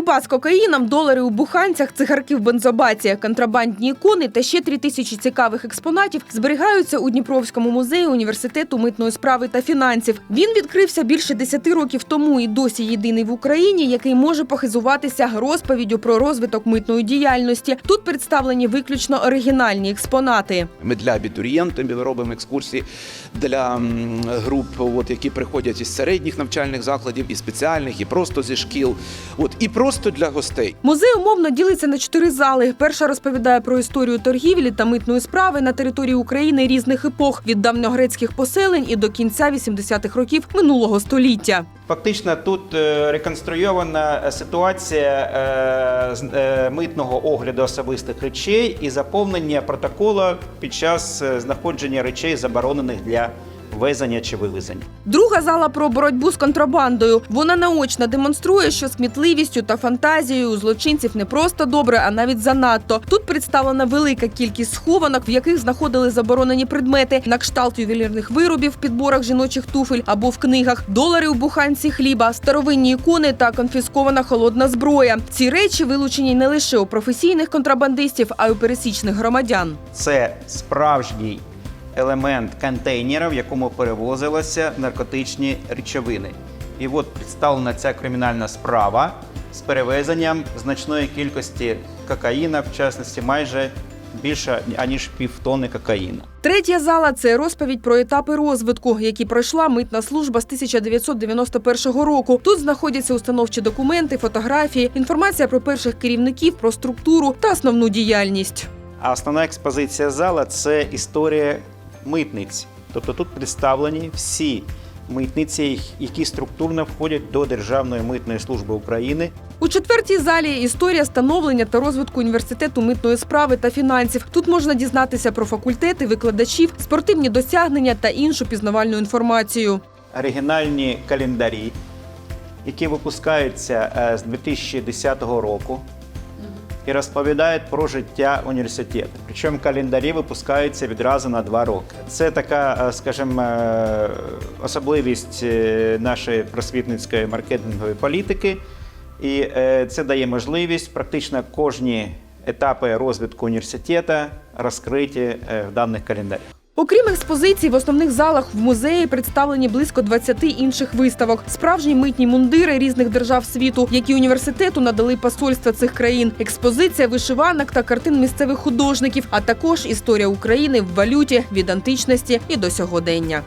Крупа з кокаїном, долари у буханцях, цигарки в бензобаці, контрабандні ікони та ще три тисячі цікавих експонатів зберігаються у Дніпровському музеї університету митної справи та фінансів. Він відкрився більше 10 років тому і досі єдиний в Україні, який може похизуватися розповіддю про розвиток митної діяльності. Тут представлені виключно оригінальні експонати. Ми для абітурієнтів робимо екскурсії для груп, от, які приходять із середніх навчальних закладів, і спеціальних, і просто зі шкіл, от, і просто для гостей. Музей умовно ділиться на чотири зали. Перша розповідає про історію торгівлі та митної справи на території України різних епох від давньогрецьких поселень і до кінця 80-х років минулого століття. Фактично тут е, реконструйована ситуація е, з- е, митного огляду особистих речей і заповнення протокола під час знаходження речей, заборонених для ввезення чи вивезення. Друга зала про боротьбу з контрабандою. Вона наочно демонструє, що смітливістю та фантазією у злочинців не просто добре, а навіть занадто. Тут представлена велика кількість схованок, в яких знаходили заборонені предмети на кшталт ювелірних виробів підборах жіночих туфель або в книгах, долари у буханці хліба, старовинні ікони та конфіскована холодна зброя. Ці речі вилучені не лише у професійних контрабандистів, а й у пересічних громадян. Це справжній елемент контейнера, в якому перевозилися наркотичні речовини. І от представлена ця кримінальна справа з перевезенням значної кількості кокаїна, в частності майже більше аніж півтони кокаїну. Третя зала це розповідь про етапи розвитку, які пройшла митна служба з 1991 року. Тут знаходяться установчі документи, фотографії, інформація про перших керівників, про структуру та основну діяльність. А основна експозиція зала це історія митниць. Тобто тут представлені всі митниці, які структурно входять до Державної митної служби України. У четвертій залі історія становлення та розвитку університету митної справи та фінансів. Тут можна дізнатися про факультети, викладачів, спортивні досягнення та іншу пізнавальну інформацію. оригінальні календарі, які випускаються е, з 2010 року і розповідають про життя університету. Причому календарі випускаються відразу на два роки. Це така, е, скажімо, е, особливість е, нашої просвітницької маркетингової політики. І це дає можливість практично кожні етапи розвитку університету розкриті в даних календарях. Окрім експозицій, в основних залах в музеї представлені близько 20 інших виставок. Справжні митні мундири різних держав світу, які університету надали посольства цих країн. Експозиція вишиванок та картин місцевих художників, а також історія України в валюті від античності і до сьогодення.